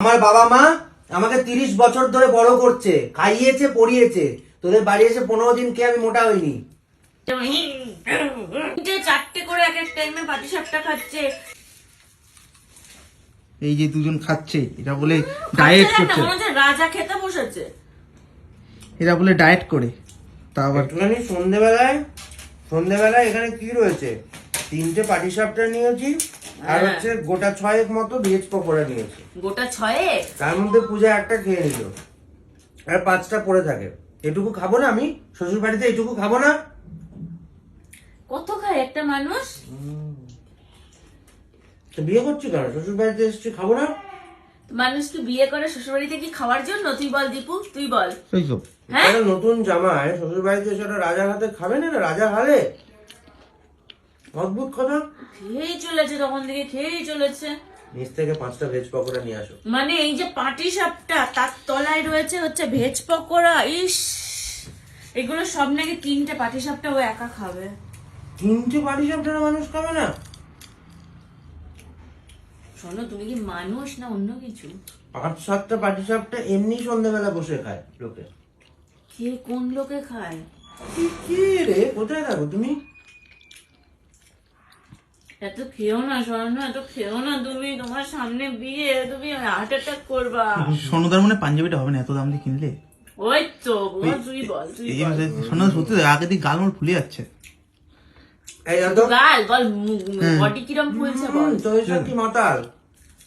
আমার বাবা মা আমাকে তিরিশ বছর ধরে বড় করছে খাইয়েছে পড়িয়েছে। তোদের বাড়ি এসে পনেরো দিন খেয়ে আমি মোটা হইনি। চারটে করে এক এক টাইমে পাটি সাপটা খাচ্ছে। এই যে দুজন খাচ্ছে এটা বলে ডায়েট করছে। রাজা খেতে বসেছে। এরা বলে ডায়েট করে। তা আবার একটুখানি সন্ধেবেলায় সন্ধেবেলায় এখানে কি রয়েছে? তিনটে পাটি সাপটা নিয়েছি। আর হ্যাঁ। হচ্ছে গোটা ছয়েক মতো ভেজ পকোড়া নিয়েছি। গোটা ছয়েক? তার মধ্যে পূজা একটা খেয়ে নিল। আর পাঁচটা পড়ে থাকে। এটুকু খাব না আমি? শ্বশুর বাড়িতে এটুকু খাব না? কত খায় একটা মানুষ? তো বিয়ে করছি কেন? শ্বশুর বাড়িতে এসেছি খাব না? মানুষ কি বিয়ে করে শ্বশুরবাড়িতে কি খাওয়ার জন্য? তুই বল দীপু তুই বল। হ্যাঁ? নতুন জামায় শ্বশুর বাড়িতে এসে ওটা রাজার হাতে খাবে না? রাজা হালে? অদ্ভুত কথা? খেয়েই চলেছে তখন থেকে খেয়েই চলেছে। নিচ থেকে পাঁচটা ভেজ পকোড়া নিয়ে আসো। মানে এই যে পাটি সাপটা তার তলায় রয়েছে হচ্ছে ভেজ পকোড়া ইস! এগুলো সব নাকি তিনটে পাটি সাপটা ও একা খাবে। তিনটে পাটি সাপটা মানুষ খাবে না? শোনো তুমি কি মানুষ না অন্য কিছু? পাঁচ সাতটা পাটি সাপটা এমনি সন্ধ্যাবেলা বসে খায় লোকে। কে কোন লোকে খায়? কি- কি রে? কোথায় থাকো তুমি? এত খেও না স্বর্ণ এত খেও না তুমি। তোমার সামনে বিয়ে তুমি হার্ট অ্যাটাক করবা। সোনদার মনে হয় পাঞ্জাবিটা হবে না এত দাম দিয়ে কিনলে? ওই তো তুই বল তুই সত্যি আগে দিয়ে গালমোল ফুলে যাচ্ছে। গাল বল বডি কিরম ফুলছে বল। তো এসব মাতাল?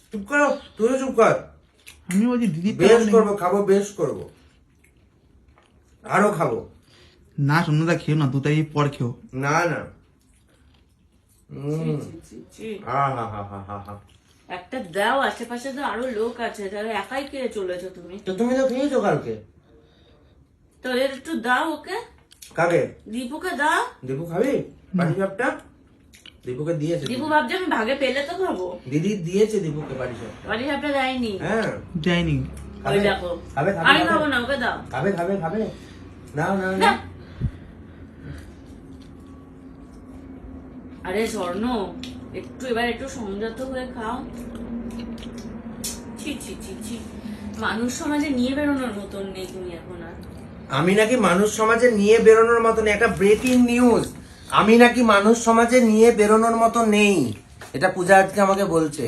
চুপ করো তুইও চুপ কর। আমি বলছি দিদি বেশ করব খাব বেশ করব। আরও খাব। না সোনদা খেও না দু তারিখ পর খেও না না। একটা দাও আশেপাশে তো আরও লোক আছে তাহলে একাই খেয়ে চলেছো তুমি? তো তুমি তো খেয়েছো কালকে। তো এর একটু দাও ওকে। কাকে? দীপুকে দাও। দীপু খাবি? পাটি সাপটা দীপুকে দিয়েছে দীপু ভাবছে আমি ভাগে পেলে তো খাব। দিদি দিয়েছে দীপুকে পাটি সাপ বাড়ি সাপটা দেয়নি। হ্যাঁ। ওই খাবে দেখো। খাবে খাবে আমি খাব। না ওকে দাও। খাবে খাবে খাবে। না না না। আরে স্বর্ণ একটু এবার একটু সংযত হয়ে খাও। ছি ছি ছি ছি। মানুষ সমাজে নিয়ে বেরোনোর মতন নেই তুমি এখন আর। আমি নাকি মানুষ সমাজে নিয়ে বেরোনোর মতন একটা ব্রেকিং নিউজ আমি নাকি মানুষ সমাজে নিয়ে বেরোনোর মতো নেই এটা পূজা আজকে আমাকে বলছে।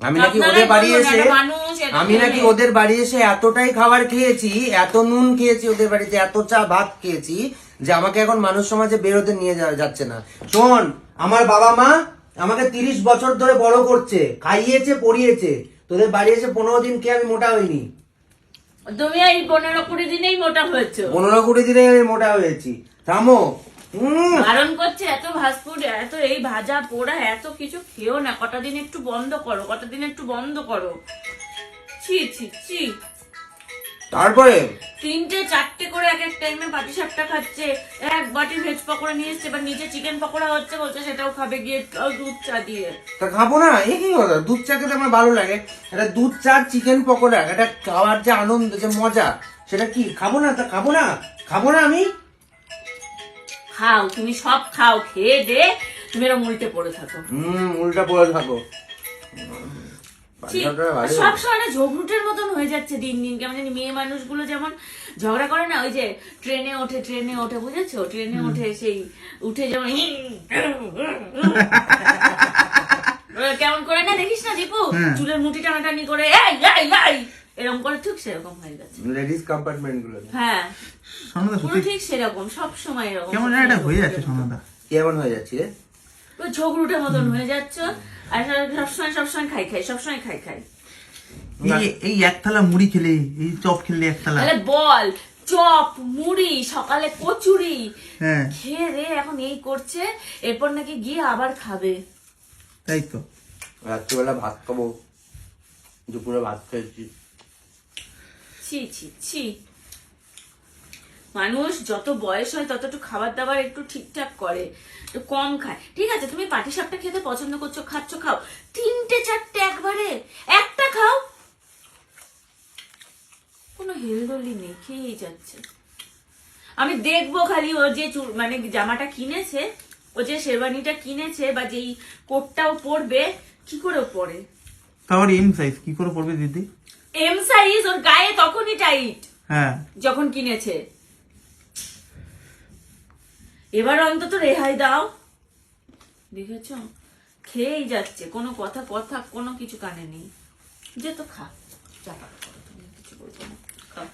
আমি নাকি ওদের বাড়ি এসে আমি নাকি ওদের বাড়ি এসে এতটাই খাবার খেয়েছি এত নুন খেয়েছি ওদের বাড়িতে এত চা ভাত খেয়েছি যে আমাকে এখন মানুষ সমাজে বেরোতে নিয়ে যাওয়া যাচ্ছে না। শোন আমার বাবা মা আমাকে তিরিশ বছর ধরে বড় করছে খাইয়েছে পড়িয়েছে। তোদের বাড়ি এসে পনেরো দিন খেয়ে আমি মোটা হইনি। তুমি এই পনেরো কুড়ি দিনেই মোটা হয়েছে। পনেরো কুড়ি দিনে আমি মোটা হয়েছি। থামো। বারণ করছে এত ফাস্টফুড এত এই ভাজা পোড়া এত কিছু খেও না। কটা দিন একটু বন্ধ করো কটা দিন একটু বন্ধ করো। ছি ছি ছি। তারপরে? তিনটে চারটে করে এক এক টাইমে পাটি সাপটা খাচ্ছে। এক বাটি ভেজ পকোড়া নিয়ে এসছে এবার নিচে চিকেন পকোড়া হচ্ছে বলছে সেটাও খাবে গিয়ে দুধ চা দিয়ে। তা খাব না? এই কি কথা? দুধ চা খেতে আমার ভালো লাগে। এটা দুধ চা চিকেন পকোড়া এটা খাওয়ার যে আনন্দ যে মজা সেটা কি? খাব না? তা খাব না? খাব না আমি? খাও তুমি সব খাও খেয়ে দে তুমি এরকম উল্টে পড়ে থাকো। হুম উল্টা পড়ে থাকো। সব সময় ঝগড়ুটের মতন হয়ে যাচ্ছে দিন দিন কেমন জানি মেয়ে মানুষগুলো যেমন ঝগড়া করে না ওই যে ট্রেনে ওঠে ট্রেনে ওঠে বুঝেছ? ট্রেনে ওঠে সেই উঠে যেমন কেমন করে না দেখিস না দীপু? হ্যাঁ। চুলের মুঠি টানাটানি করে এই এই এই! এরকম করে ঠিক সেরকম হয়ে গেছে। লেডিস কম্পার্টমেন্টগুলো হ্যাঁ পুরো ঠিক সেরকম সব সময় এরকম কেমন একটা হয়ে যাচ্ছে সোনদা। কেমন হয়ে যাচ্ছে রে? ওই ঝগড়ুটের মতন হয়ে যাচ্ছ। আর সবসময় সবসময় খাই খাই সবসময় খাই খাই। এই এক থালা মুড়ি খেলে এই চপ খেলে এক থালা। তাহলে বল চপ মুড়ি সকালে কচুরি। হ্যাঁ। খেয়ে রে এখন এই করছে এরপর নাকি গিয়ে আবার খাবে। তাই তো। রাত্রিবেলা ভাত খাব। দুপুরে ভাত খেয়েছি ছি ছি ছি। মানুষ যত বয়স হয় তত একটু খাবার দাবার একটু ঠিকঠাক করে একটু কম খায়। ঠিক আছে তুমি পাটি সাপটা খেতে পছন্দ করছ খাচ্ছ খাও। তিনটে চারটে একবারে একটা খাও। কোনো হেলদোলি নেই খেয়েই যাচ্ছে। আমি দেখব খালি ও যে মানে জামাটা কিনেছে ও যে শেরবানিটা কিনেছে বা যেই কোটটাও পরবে কি করে পরে? তারপর এম সাইজ কি করে পড়বে দিদি? এম সাইজ ওর গায়ে তখনই টাইট হ্যাঁ। যখন কিনেছে। এবার অন্তত রেহাই দাও। দেখেছ? খেয়েই যাচ্ছে। কোনো কথা কথা, কোনো কিছু কানে নেই। যে তো খা। চাপা করো, তুমি কিছু বলব না। খা